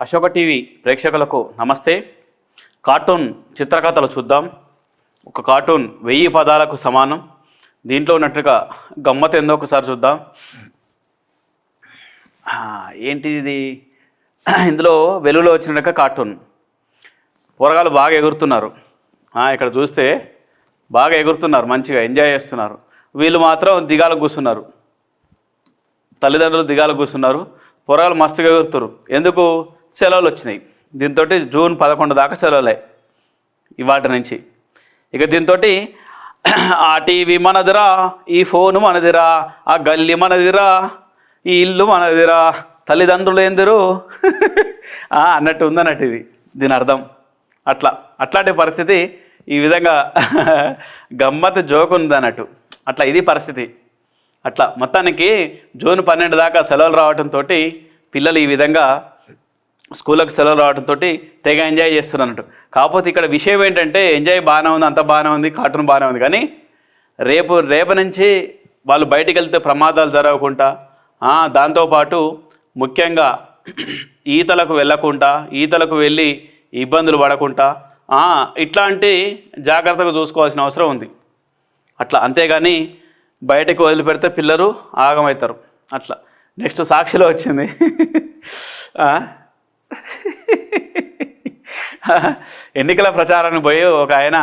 Ashoka TV ప్రేక్షకులకు నమస్తే. Cartoon చిత్రకథలు చూద్దాం. ఒక కార్టూన్ వెయ్యి పదాలకు సమానం. దీంట్లో ఉన్నట్టుగా గమ్మత్ ఏందో ఒకసారి చూద్దాం. ఏంటిది ఇది? ఇందులో వెలుగులో వచ్చినట్టుగా కార్టూన్. పోరగాళ్ళు బాగా ఎగురుతున్నారు. ఇక్కడ చూస్తే బాగా ఎగురుతున్నారు మంచిగా ఎంజాయ్ చేస్తున్నారు. వీళ్ళు మాత్రం దిగాల కూర్చున్నారు. తల్లిదండ్రులు దిగాల కూర్చున్నారు. పొరగాలు మస్తుగా ఎగురుతారు ఎందుకు? సెలవులు వచ్చినాయి. దీంతో జూన్ పదకొండు దాకా సెలవులే ఇవాటి నుంచి. ఇక దీంతో ఆ టీవీ మనదిరా ఈ ఫోను మనదిరా ఆ గల్లి మనదిరా ఈ ఇల్లు మనదిరా తల్లిదండ్రులు ఏందిరు? అన్నట్టు ఉందన్నట్టు ఇది. దీని అర్థం. అట్లా. అట్లాంటి పరిస్థితి ఈ విధంగా గమ్మత్ జోక్ ఉంది అన్నట్టు అట్లా ఇది పరిస్థితి. అట్లా. మొత్తానికి జూన్ పన్నెండు దాకా సెలవులు రావడంతో పిల్లలు ఈ విధంగా స్కూళ్ళకి సెలవులు రావడంతో తెగ ఎంజాయ్ చేస్తున్నారు అన్నట్టు. కాకపోతే ఇక్కడ విషయం ఏంటంటే ఎంజాయ్ బాగానే ఉంది అంత బాగానే ఉంది కార్టూన్ బాగానే ఉంది. కానీ రేపు రేపు నుంచి వాళ్ళు బయటికి వెళ్తే ప్రమాదాలు జరగకుండా దాంతోపాటు ముఖ్యంగా ఈతలకు వెళ్ళకుండా ఈతలకు వెళ్ళి ఇబ్బందులు పడకుండా ఇట్లాంటి జాగ్రత్తగా చూసుకోవాల్సిన అవసరం ఉంది. అట్లా అంతేగాని బయటకు వదిలిపెడితే పిల్లలు ఆగమవుతారు. అట్లా. నెక్స్ట్ సాక్షిలో వచ్చింది. ఎన్నికల ప్రచారానికి పోయి ఒక ఆయన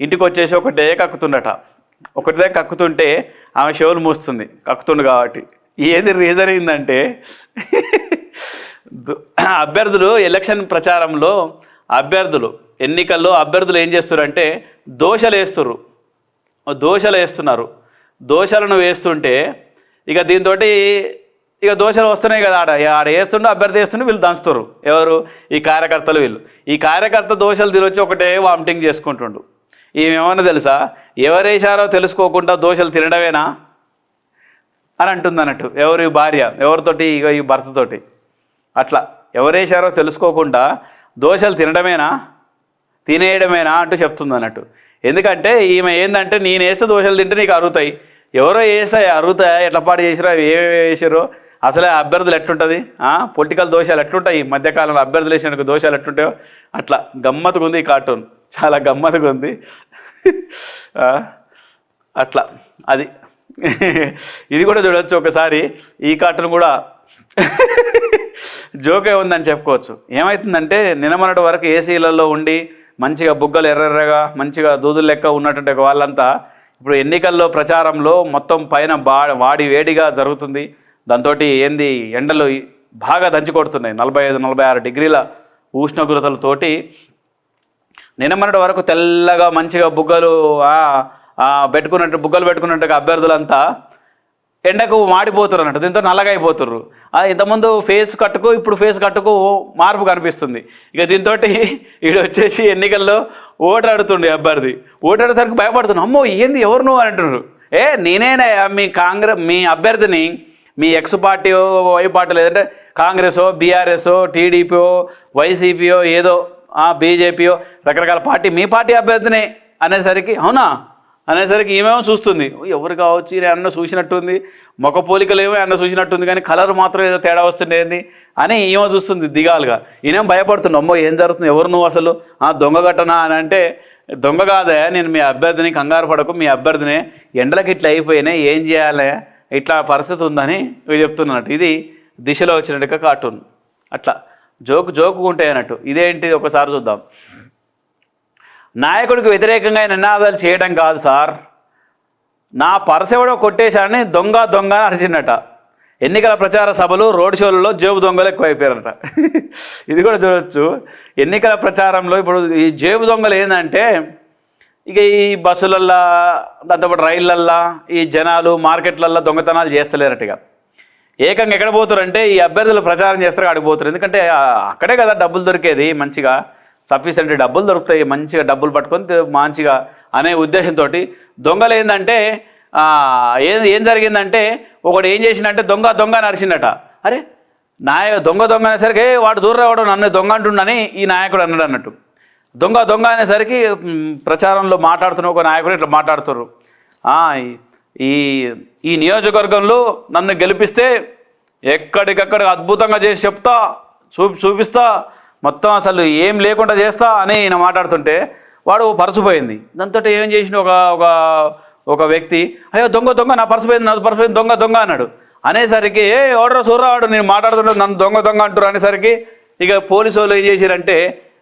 ఇంటికి వచ్చేసి ఒకటే కక్కుతుండట. ఒకటిదే కక్కుతుంటే ఆమె షోలు మూస్తుంది. కక్కుతుండు కాబట్టి. ఏది రీజన్ ఏంటంటే అభ్యర్థులు ఎలక్షన్ ప్రచారంలో అభ్యర్థులు ఎన్నికల్లో అభ్యర్థులు ఏం చేస్తారంటే దోశలు వేస్తున్నారు దోశలు వేస్తున్నారు. దోశలను వేస్తుంటే ఇక దీంతో ఇక దోశలు వస్తున్నాయి కదా ఆడ. ఆడ వేస్తుండే అభ్యర్థి వేస్తుండే వీళ్ళు దంచుతారు. ఎవరు? ఈ కార్యకర్తలు వీళ్ళు. ఈ కార్యకర్త దోశలు తినొచ్చి ఒకటే వామిటింగ్ చేసుకుంటుండు. ఏమేమన్నా తెలుసా? ఎవరేశారో తెలుసుకోకుండా దోశలు తినడమేనా? అని అంటుంది అన్నట్టు. ఎవరు? ఈ భార్య. ఎవరితోటి? ఇక ఈ భర్తతోటి. అట్లా. ఎవరేశారో తెలుసుకోకుండా దోశలు తినడమేనా? తినేయడమేనా అంటూ చెప్తుంది అన్నట్టు. ఎందుకంటే ఈమె ఏంటంటే నేను వేస్తే దోశలు తింటే నీకు అరుగుతాయి. ఎవరో వేస్తాయి అరుగుతాయి? ఎట్లా పాటు చేసిరో ఏమేమి వేసారో అసలే అభ్యర్థులు ఎట్లుంటుంది? పొలిటికల్ దోషాలు ఎట్లుంటాయి? ఈ మధ్యకాలంలో అభ్యర్థులు వేసినందుకు దోషాలు ఎట్లుంటాయో? అట్లా గమ్మత్తుగా ఉంది ఈ కార్టూన్. చాలా గమ్మత్తుగా ఉంది. అట్లా. అది. ఇది కూడా చూడవచ్చు ఒకసారి. ఈ కార్టూన్ కూడా జోకే ఉందని చెప్పుకోవచ్చు. ఏమవుతుందంటే నినమనటి వరకు ఏసీలలో ఉండి మంచిగా బుగ్గలు ఎర్రెర్రగా మంచిగా దూదులు లెక్క ఉన్నటువంటి వాళ్ళంతా ఇప్పుడు ఎన్నికల్లో ప్రచారంలో మొత్తం పైన బా వాడి వేడిగా జరుగుతుంది. దాంతో ఏంది ఎండలు బాగా దంచి కొడుతున్నాయి. నలభై ఐదు నలభై ఆరు డిగ్రీల ఉష్ణోగ్రతలతోటి నిన్నమన్నటి వరకు తెల్లగా మంచిగా బుగ్గలు పెట్టుకున్నట్టు బుగ్గలు పెట్టుకున్నట్టుగా అభ్యర్థులంతా ఎండకు మాడిపోతున్నారు అన్నట్టు. దీంతో నల్లగా అయిపోతుర్రు ఆ, ఇంతకుముందు ఫేస్ కట్టుకు ఇప్పుడు ఫేస్ కట్టుకు మార్పు కనిపిస్తుంది. ఇక దీంతో ఈడు వచ్చేసి ఎన్నికల్లో ఓటాడుతుండే అభ్యర్థి. ఓటాడేసరికి భయపడుతున్నాడు. అమ్మో ఏంది ఎవరు నువ్వు అంటున్నారు? ఏ నేనేనా మీ కాంగ్రెస్ మీ అభ్యర్థిని మీ ఎక్స్ పార్టీ వై పార్టీ లేదంటే కాంగ్రెసో బీఆర్ఎస్ఓ టీడీపీఓ వైసీపీఓ ఏదో బీజేపీఓ రకరకాల పార్టీ మీ పార్టీ అభ్యర్థినే అనేసరికి అవునా? అనేసరికి ఈమెమో చూస్తుంది. ఎవరు కావచ్చు? అన్న చూసినట్టుంది. మొక్క పోలికలు ఏమో అన్న చూసినట్టుంది కానీ కలర్ మాత్రం ఏదో తేడా వస్తుండేది అని ఈమె చూస్తుంది దిగాలుగా. ఈయనేం భయపడుతుంది అమ్మో ఏం జరుగుతుంది? ఎవరు నువ్వు అసలు? ఆ దొంగ గట్టనా అని అంటే దొంగ కాదే. నేను మీ అభ్యర్థిని కంగారు పడకు. మీ అభ్యర్థిని ఎండలకి ఇట్లా అయిపోయినాయి. ఏం చేయాలి? ఇట్లా పరిస్థితి ఉందని చెప్తున్నట్టు ఇది దిశలో వచ్చినట్టుగా కార్టూన్ అట్లా. జోకు జోకు ఉంటాయి అన్నట్టు. ఇదేంటి? ఒకసారి చూద్దాం. నాయకుడికి వ్యతిరేకంగా నినాదాలు చేయడం కాదు సార్. నా పర్స్ ఎవడో కొట్టేశాడని దొంగ దొంగ అని ఎన్నికల ప్రచార సభలు రోడ్ షోలలో జేబు దొంగలు ఎక్కువైపోయారట. ఇది కూడా చూడొచ్చు. ఎన్నికల ప్రచారంలో ఇప్పుడు ఈ జేబు దొంగలు ఏంటంటే ఇక ఈ బస్సులల్లా దాంతోపాటు రైళ్ళల్లా ఈ జనాలు మార్కెట్లల్లో దొంగతనాలు చేస్తలేరట్టుగా ఇక. ఏకంగా ఎక్కడ పోతారంటే ఈ అభ్యర్థులు ప్రచారం చేస్తారు అక్కడికి ఎందుకంటే అక్కడే కదా డబ్బులు దొరికేది మంచిగా సఫిషియెంట్ డబ్బులు దొరుకుతాయి మంచిగా డబ్బులు పట్టుకొని మంచిగా అనే ఉద్దేశంతో దొంగలు ఏంటంటే ఏం ఏం జరిగిందంటే ఒకడు ఏం చేసిందంటే దొంగ దొంగ నరిచిందట అరే నాయ దొంగ దొంగ అనేసరికి వాడు దూరం రావడం నన్ను దొంగ అంటుండని ఈ నాయకుడు అన్నాడు అన్నట్టు. దొంగ దొంగ అనేసరికి ప్రచారంలో మాట్లాడుతున్న ఒక నాయకుడు ఇట్లా మాట్లాడుతున్నారు ఈ- ఈ నియోజకవర్గంలో నన్ను గెలిపిస్తే ఎక్కడికక్కడ అద్భుతంగా చేసి చెప్తా చూ చూపిస్తా మొత్తం అసలు ఏం లేకుండా చేస్తా అని ఈయన మాట్లాడుతుంటే వాడు పరచుపోయింది. దాంతో ఏం చేసిన ఒక ఒక ఒక వ్యక్తి అయ్యో దొంగ దొంగ నా పర్సు పోయింది నా పర్సు పోయింది దొంగ దొంగ అన్నాడు. అనేసరికి ఏ ఎవడో సూర్రావాడు నేను మాట్లాడుతుంటే నన్ను దొంగ దొంగ అంటారు అనేసరికి ఇక పోలీసు వాళ్ళు ఏం చేశారంటే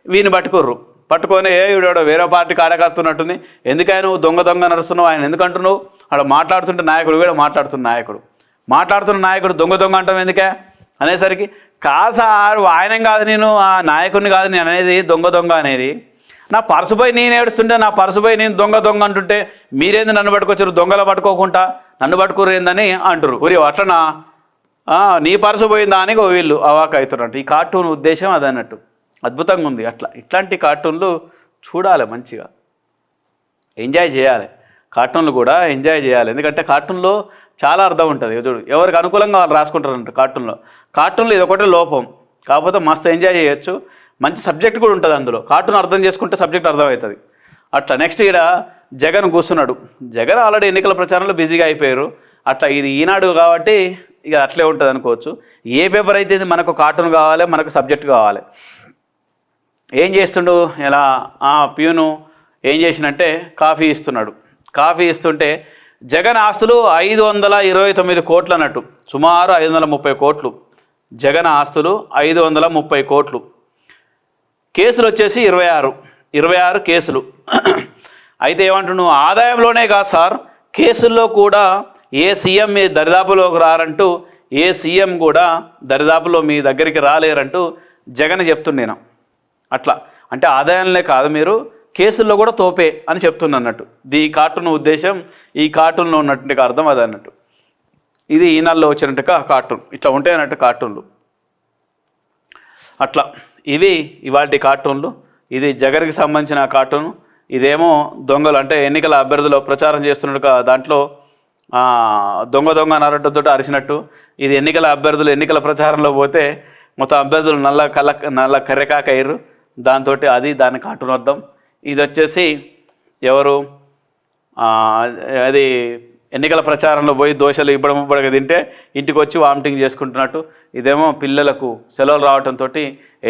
వీని పట్టుకోర్రు. పట్టుకొని ఏ వీడో వేరే పార్టీ కార్యకర్తున్నట్టుంది ఎందుకైనా నువ్వు దొంగ దొంగ నడుస్తున్నావు? ఆయన ఎందుకు అంటున్నావు అక్కడ మాట్లాడుతుంటే నాయకుడు కూడా మాట్లాడుతున్న నాయకుడు. మాట్లాడుతున్న నాయకుడు దొంగ దొంగ అంటాం ఎందుకే? అనేసరికి కాసారు ఆయన కాదు నేను ఆ నాయకుడిని కాదు నేను అనేది దొంగ దొంగ అనేది. నా పర్సుపై నేను ఏడుస్తుంటే నా పర్సుపై నేను దొంగ దొంగ అంటుంటే మీరేంది నన్ను పట్టుకొచ్చారు? దొంగల పట్టుకోకుండా నన్ను పట్టుకోరు ఏందని అంటారు ఉరి అట్లనా నీ పర్సు పోయిందా? అని ఓ వీళ్ళు అవాక్ అవుతున్నట్టు ఈ కార్టూన్ ఉద్దేశం అది అన్నట్టు అద్భుతంగా ఉంది అట్లా ఇట్లాంటి కార్టూన్లు చూడాలి మంచిగా. ఎంజాయ్ చేయాలి. కార్టూన్లు కూడా ఎంజాయ్ చేయాలి. ఎందుకంటే కార్టూన్లో చాలా అర్థం ఉంటుంది. చూడు ఎవరికి అనుకూలంగా వాళ్ళు రాసుకుంటారంట కార్టూన్లో. కార్టూన్లో ఇది ఒకటే లోపం. కాకపోతే మస్తు ఎంజాయ్ చేయొచ్చు. మంచి సబ్జెక్ట్ కూడా ఉంటుంది అందులో. కార్టూన్ అర్థం చేసుకుంటే సబ్జెక్ట్ అర్థమవుతుంది. అట్లా నెక్స్ట్ ఇక్కడ జగన్ కూర్చున్నాడు. జగన్ ఆల్రెడీ ఎన్నికల ప్రచారంలో బిజీగా అయిపోయారు. అట్లా ఇది ఈనాడు కాబట్టి ఇక అట్లే ఉంటుంది అనుకోవచ్చు ఏ పేపర్ అయితే ఇది మనకు కార్టూన్ కావాలి మనకు సబ్జెక్ట్ కావాలి. ఏం చేస్తుండు? ఇలా ఆ ప్యూను ఏం చేసినంటే కాఫీ ఇస్తున్నాడు. కాఫీ ఇస్తుంటే జగన్ ఆస్తులు ఐదు వందల ఇరవై తొమ్మిది కోట్లు అన్నట్టు. సుమారు ఐదు వందల ముప్పై కోట్లు. జగన్ ఆస్తులు ఐదు వందల ముప్పై కోట్లు. కేసులు వచ్చేసి ఇరవై ఆరు. ఇరవై ఆరు కేసులు. అయితే ఏమంటున్నావు? ఆదాయంలోనే కాదు సార్ కేసుల్లో కూడా ఏ సీఎం మీ దరిదాపులోకి రారంటూ ఏ సీఎం కూడా దరిదాపులో మీ దగ్గరికి రాలేరంటూ జగన్ చెప్తుండేనా అట్లా. అంటే ఆదాయంలో కాదు మీరు కేసుల్లో కూడా తోపే అని చెప్తున్నా అన్నట్టు ఈ కార్టూన్ ఉద్దేశం ఈ కార్టూన్లో ఉన్నటువంటి అర్థం అది అన్నట్టు. ఇది ఈనాల్లో వచ్చినట్టుగా కార్టూన్. ఇట్లా ఉంటాయి అన్నట్టు కార్టూన్లు. అట్లా. ఇవి ఇవాటి కార్టూన్లు. ఇది జగన్కి సంబంధించిన కార్టూన్. ఇదేమో దొంగలు అంటే ఎన్నికల అభ్యర్థులు ప్రచారం చేస్తున్నట్టుగా దాంట్లో దొంగ దొంగ నరటంతో అరిచినట్టు. ఇది ఎన్నికల అభ్యర్థులు ఎన్నికల ప్రచారంలో పోతే మొత్తం అభ్యర్థులు నల్ల కళ్ళ నల్ల కర్రెకాక అయ్యారు దాంతో అది దాని కార్టూన్ అర్థం. ఇది వచ్చేసి ఎవరు అది ఎన్నికల ప్రచారంలో పోయి దోశలు ఇవ్వడం ఇవ్వడం తింటే ఇంటికి వచ్చి వామిటింగ్ చేసుకుంటున్నట్టు. ఇదేమో పిల్లలకు సెలవులు రావడంతో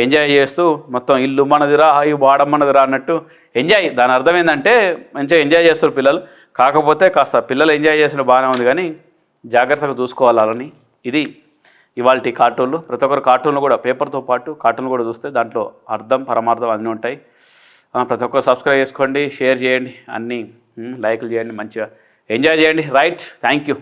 ఎంజాయ్ చేస్తూ మొత్తం ఇల్లు మనదిరా ఈ వాడం మనదిరా అన్నట్టు ఎంజాయ్. దాని అర్థం ఏంటంటే మంచిగా ఎంజాయ్ చేస్తారు పిల్లలు. కాకపోతే కాస్త పిల్లలు ఎంజాయ్ చేసిన బాగానే ఉంది కానీ జాగ్రత్తగా చూసుకోవాలని ఇది. ఇవాళ కార్టూన్లు ప్రతి ఒక్కరు కార్టూన్లు కూడా పేపర్తో పాటు కార్టూన్లు కూడా చూస్తే దాంట్లో అర్థం పరమార్థం అన్నీ ఉంటాయి. ప్రతి ఒక్కరు సబ్స్క్రైబ్ చేసుకోండి షేర్ చేయండి అన్నీ లైక్లు చేయండి మంచిగా ఎంజాయ్ చేయండి. Right thank you.